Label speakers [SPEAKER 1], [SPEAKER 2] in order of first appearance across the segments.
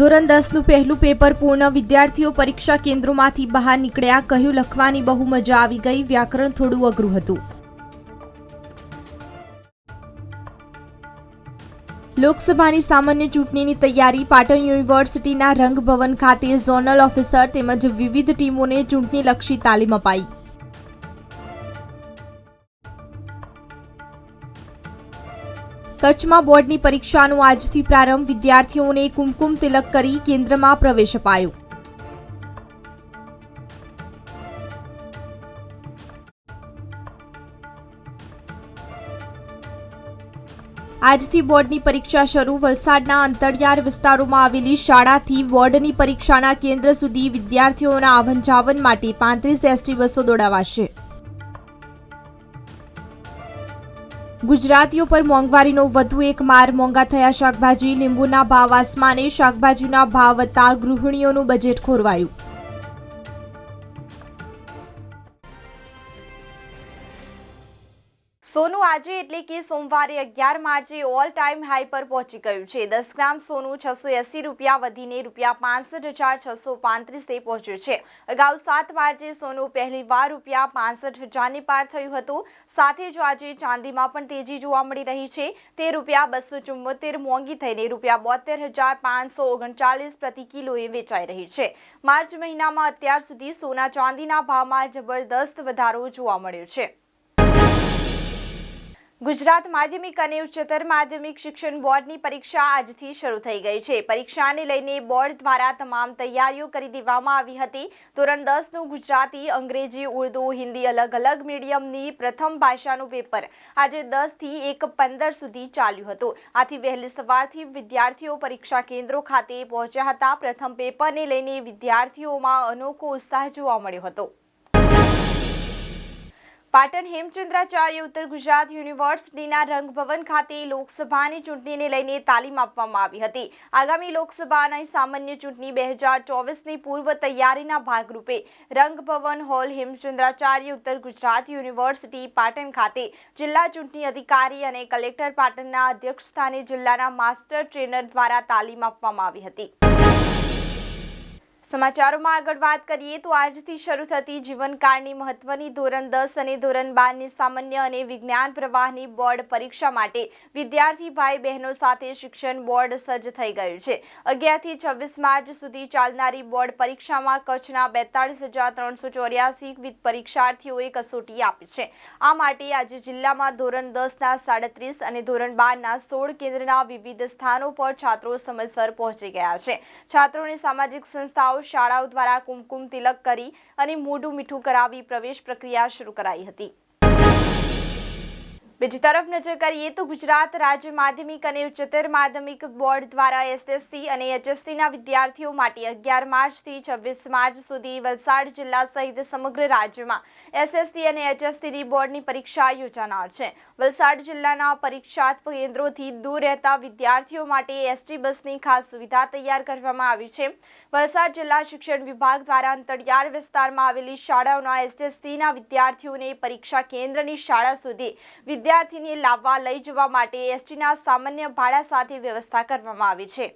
[SPEAKER 1] ધોરણ દસનું પહેલું પેપર પૂર્ણ વિદ્યાર્થીઓ પરીક્ષા કેન્દ્રોમાંથી બહાર નીકળ્યા કહ્યું લખવાની બહુ મજા આવી ગઈ વ્યાકરણ થોડું અઘરું હતું લોકસભાની સામાન્ય ચૂંટણીની તૈયારી પાટણ યુનિવર્સિટીના રંગભવન ખાતે ઝોનલ ઓફિસર તેમજ વિવિધ ટીમોને ચૂંટણીલક્ષી તાલીમ અપાઈ કચ્છમાં બોર્ડની પરીક્ષાનો આજથી પ્રારંભ વિદ્યાર્થીઓને કુમકુમ તિલક કરી કેન્દ્રમાં પ્રવેશ અપાયો આજથી બોર્ડની પરીક્ષા શરૂ વલસાડના અંતરિયાર વિસ્તારોમાં આવેલી શાળાથી બોર્ડની પરીક્ષાના કેન્દ્ર સુધી વિદ્યાર્થીઓના આવન માટે પાંત્રીસ એસટી બસો દોડાવાશે ગુજરાતીઓ પર મોંઘવારીનો વધુ એક માર મોંઘા થયા શાકભાજી લીંબુના ભાવ આસમાને શાકભાજીના ભાવ વધતા ગૃહિણીઓનું બજેટ ખોરવાયું સોનું આજે એટલે કે સોમવારે અગિયાર માર્ચે ઓલ ટાઈમ હાઈ પર પહોંચી ગયું છે દસ ગ્રામ સોનું છસો એસી રૂપિયા વધીને રૂપિયા પાંસઠ હજાર છસો પાંત્રીસે પહોંચ્યું છે અગાઉ સાત માર્ચે સોનું પહેલી પહેલીવાર રૂપિયા પાંસઠ હજારની પાર થયું હતું સાથે જ આજે ચાંદીમાં પણ તેજી જોવા મળી રહી છે તે રૂપિયા બસો ચુમ્મોતેર મોંઘી થઈને રૂપિયા બોતેર હજાર પાંચસો ઓગણચાલીસ પ્રતિ કિલોએ વેચાઈ રહી છે માર્ચ મહિનામાં અત્યાર સુધી સોના ચાંદીના ભાવમાં જબરદસ્ત વધારો જોવા મળ્યો છે ગુજરાત માધ્યમિક અને ઉચ્ચતર માધ્યમિક શિક્ષણ બોર્ડની પરીક્ષા આજથી શરૂ થઈ ગઈ છે પરીક્ષાને લઈને બોર્ડ દ્વારા તમામ તૈયારીઓ કરી દેવામાં આવી હતી ધોરણ દસનું ગુજરાતી અંગ્રેજી ઉર્દુ હિન્દી અલગ અલગ મીડિયમની પ્રથમ ભાષાનું પેપર આજે દસથી એક પંદર સુધી ચાલ્યું હતું આથી વહેલી સવારથી વિદ્યાર્થીઓ પરીક્ષા કેન્દ્રો ખાતે પહોંચ્યા હતા પ્રથમ પેપરને લઈને વિદ્યાર્થીઓમાં અનોખો ઉત્સાહ જોવા મળ્યો હતો પાટણ હેમચંદ્રાચાર્ય ઉત્તર ગુજરાત યુનિવર્સિટીના રંગભવન ખાતે લોકસભાની ચૂંટણીને લઈને તાલીમ આપવામાં આવી હતી આગામી લોકસભાની સામાન્ય ચૂંટણી બે હજાર ચોવીસની પૂર્વ તૈયારીના ભાગરૂપે રંગભવન હોલ હેમચંદ્રાચાર્ય ઉત્તર ગુજરાત યુનિવર્સિટી પાટણ ખાતે જિલ્લા ચૂંટણી અધિકારી અને કલેક્ટર પાટણના અધ્યક્ષ સ્થાને જિલ્લાના માસ્ટર ટ્રેનર દ્વારા તાલીમ આપવામાં આવી હતી સમાચારોમાં આગળ વાત કરીએ તો આજથી શરૂ થતી જીવનકાળની મહત્વની ધોરણ દસ અને ધોરણ બારની સામાન્ય અને વિજ્ઞાન પ્રવાહની બોર્ડ પરીક્ષા માટે વિદ્યાર્થી ભાઈ બહેનો સાથે શિક્ષણ બોર્ડ સજ્જ થઈ ગયું છે અગિયારથી છવ્વીસ માર્ચ સુધી ચાલનારી બોર્ડ પરીક્ષામાં કચ્છના બેતાળીસ હજાર ત્રણસો ચોર્યાસી પરીક્ષાર્થીઓએ કસોટી આપી છે આ માટે આજે જિલ્લામાં ધોરણ દસના સાડત્રીસ અને ધોરણ બારના સોળ કેન્દ્રના વિવિધ સ્થાનો પર છાત્રો સમયસર પહોંચી ગયા છે છાત્રોને સામાજિક સંસ્થાઓ શાળાઓ દ્વારા કુમકુમ તિલક કરી અને મોઢું મીઠું કરાવી પ્રવેશ પ્રક્રિયા શરૂ કરાઈ હતી બીજી તરફ નજર કરીએ તો ગુજરાત રાજ્ય માધ્યમિક અને ઉચ્ચતર માધ્યમિક બોર્ડ દ્વારા એસએસસી અને એચએસસીના વિદ્યાર્થીઓ માટે અગિયાર માર્ચથી છવ્વીસ માર્ચ સુધી વલસાડ જિલ્લા સહિત સમગ્ર રાજ્યમાં એસએસસી અને એચએસસીની બોર્ડની પરીક્ષા યોજાનાર છે વલસાડ જિલ્લાના પરીક્ષા કેન્દ્રોથી દૂર રહેતા વિદ્યાર્થીઓ માટે એસટી બસની ખાસ સુવિધા તૈયાર કરવામાં આવી છે વલસાડ જિલ્લા શિક્ષણ વિભાગ દ્વારા અંતરિયાળ વિસ્તારમાં આવેલી શાળાઓના એસએસસીના વિદ્યાર્થીઓને પરીક્ષા કેન્દ્રની શાળા સુધી વિદ્યા વિદ્યાર્થીને લાવવા લઈ જવા માટે એસટીના સામાન્ય ભાડા સાથે વ્યવસ્થા કરવામાં આવી છે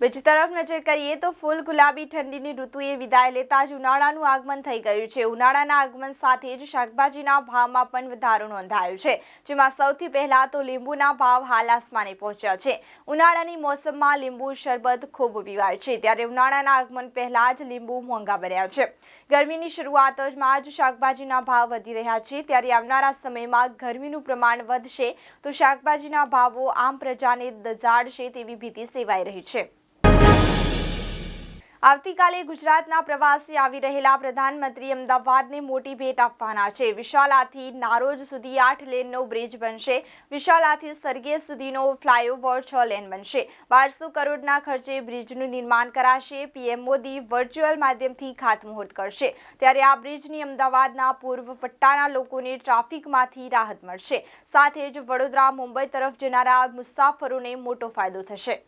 [SPEAKER 1] બીજી તરફ નજર કરીએ તો ફૂલ ગુલાબી ઠંડીની ઋતુએ વિદાય લેતા જ ઉનાળાનું આગમન થઈ ગયું છે ઉનાળાના આગમન સાથે જ શાકભાજીના ભાવમાં પણ વધારો નોંધાયો છે જેમાં સૌથી પહેલા તો લીંબુના ભાવ હાલ આસમાને પહોંચ્યા છે ઉનાળાની મોસમમાં લીંબુ શરબત ખૂબ પીવાય છે ત્યારે ઉનાળાના આગમન પહેલા જ લીંબુ મોંઘા બન્યા છે ગરમીની શરૂઆત જ જ શાકભાજીના ભાવ વધી રહ્યા છે ત્યારે આવનારા સમયમાં ગરમીનું પ્રમાણ વધશે તો શાકભાજીના ભાવો આમ પ્રજાને દજાડશે તેવી ભીતિ સેવાઈ રહી છે આવતીકાલે ગુજરાતના પ્રવાસે આવી રહેલા પ્રધાનમંત્રી અમદાવાદને મોટી ભેટ આપવાના છે વિશાલાથી નારોજ સુધી આઠ લેનનો બ્રિજ બનશે વિશાલાથી સરગેજ સુધીનો ફ્લાયઓવર છ લેન બનશે બારસો કરોડના ખર્ચે બ્રિજનું નિર્માણ કરાશે પીએમ મોદી વર્ચ્યુઅલ માધ્યમથી ખાતમુહૂર્ત કરશે ત્યારે આ બ્રિજની અમદાવાદના પૂર્વ પટ્ટાના લોકોને ટ્રાફિકમાંથી રાહત મળશે સાથે જ વડોદરા મુંબઈ તરફ જનારા મુસાફરોને મોટો ફાયદો થશે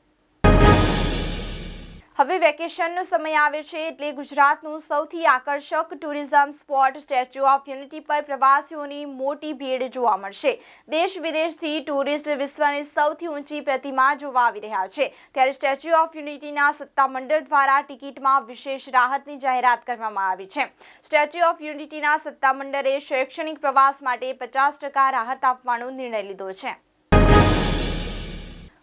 [SPEAKER 1] હવે વેકેશનનો સમય આવે છે એટલે ગુજરાતનું સૌથી આકર્ષક tourism spot Statue of Unity પર પ્રવાસીઓની મોટી ભીડ જોવા મળશે દેશ વિદેશથી ટુરિસ્ટ વિશ્વની સૌથી ઊંચી પ્રતિમા જોવા આવી રહ્યા છે ત્યારે સ્ટેચ્યુ ઓફ યુનિટીના સત્તામંડળ દ્વારા ટિકિટમાં વિશેષ રાહતની જાહેરાત કરવામાં આવી છે સ્ટેચ્યુ ઓફ યુનિટીના સત્તામંડળે શૈક્ષણિક પ્રવાસ માટે પચાસ ટકા રાહત આપવાનો નિર્ણય લીધો છે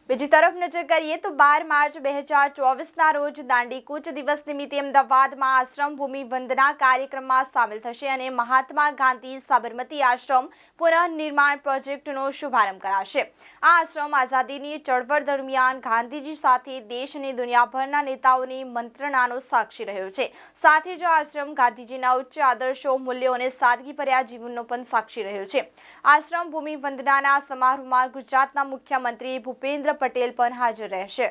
[SPEAKER 1] બીજી તરફ નજર કરીએ તો બાર માર્ચ બે હજાર ચોવીસના રોજ દાંડીકૂચ દિવસ નિમિત્તે અમદાવાદમાં આશ્રમ ભૂમિ વંદના કાર્યક્રમમાં સામેલ થશે અને મહાત્મા ગાંધી સાબરમતી આશ્રમ પુનઃનિર્માણ પ્રોજેક્ટનો શુભારંભ કરાશે આ આશ્રમ આઝાદીની ચળવળ દરમિયાન ગાંધીજી સાથે દેશ અને દુનિયાભરના નેતાઓની મંત્રણાનો સાક્ષી રહ્યો છે સાથે જ આશ્રમ ગાંધીજીના ઉચ્ચ આદર્શો મૂલ્યો અને સાદગીભર્યા જીવનનો પણ સાક્ષી રહ્યો છે આશ્રમ ભૂમિ વંદનાના સમારોહમાં ગુજરાતના મુખ્યમંત્રી ભૂપેન્દ્ર પટેલ પણ હાજર રહેશે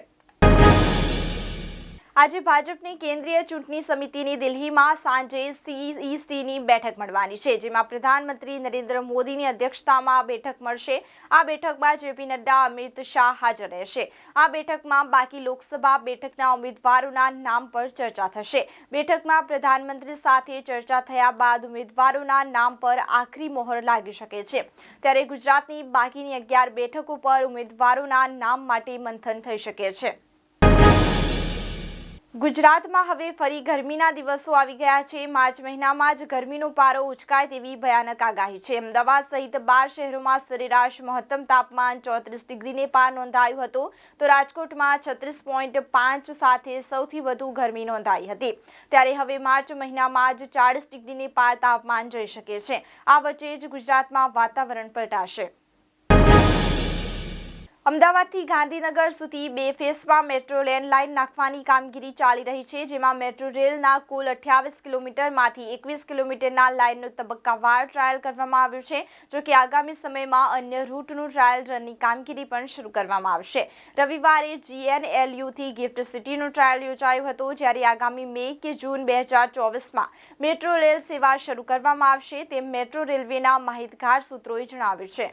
[SPEAKER 1] આજે ભાજપની કેન્દ્રીય ચૂંટણી સમિતિની દિલ્હીમાં સાંજે સીઈસીની બેઠક મળવાની છે જેમાં પ્રધાનમંત્રી નરેન્દ્ર મોદીની અધ્યક્ષતામાં બેઠક મળશે આ બેઠકમાં જેપી નડ્ડા અમિત શાહ હાજર રહેશે આ બેઠકમાં બાકી લોકસભા બેઠકના ઉમેદવારોના નામ પર ચર્ચા થશે બેઠકમાં પ્રધાનમંત્રી સાથે ચર્ચા થયા બાદ ઉમેદવારોના નામ પર આખરી મોહર લાગી શકે છે ત્યારે ગુજરાતની બાકીની અગિયાર બેઠકો પર ઉમેદવારોના નામ માટે મંથન થઈ શકે છે ગુજરાતમાં હવે ફરી ગરમીના દિવસો આવી ગયા છે માર્ચ મહિનામાં જ ગરમીનો પારો ઉચકાય તેવી ભયાનક આગાહી છે અમદાવાદ સહિત બાર શહેરોમાં સરેરાશ મહત્તમ તાપમાન ચોત્રીસ ડિગ્રીને પાર નોંધાયું હતું તો રાજકોટમાં છત્રીસ પોઈન્ટ પાંચ સાથે સૌથી વધુ ગરમી નોંધાઈ હતી ત્યારે હવે માર્ચ મહિનામાં જ ચાળીસ ડિગ્રીને પાર તાપમાન જઈ શકે છે આ વચ્ચે જ ગુજરાતમાં વાતાવરણ પલટાશે અમદાવાદથી ગાંધીનગર સુધી બે ફેસમાં મેટ્રો લેન લાઇન નાખવાની કામગીરી ચાલી રહી છે જેમાં મેટ્રો રેલના કુલ અઠ્યાવીસ કિલોમીટરમાંથી એકવીસ કિલોમીટરના લાઇનનું તબક્કાવાર ટ્રાયલ કરવામાં આવ્યું છે જો કે આગામી સમયમાં અન્ય રૂટનું ટ્રાયલ રનની કામગીરી પણ શરૂ કરવામાં આવશે રવિવારે જીએનએલયુથી ગિફ્ટ સિટીનું ટ્રાયલ યોજાયું હતું જ્યારે આગામી મે કે જૂન બે હજાર ચોવીસમાં મેટ્રો રેલ સેવા શરૂ કરવામાં આવશે તેમ મેટ્રો રેલવેના માહિતગાર સૂત્રોએ જણાવ્યું છે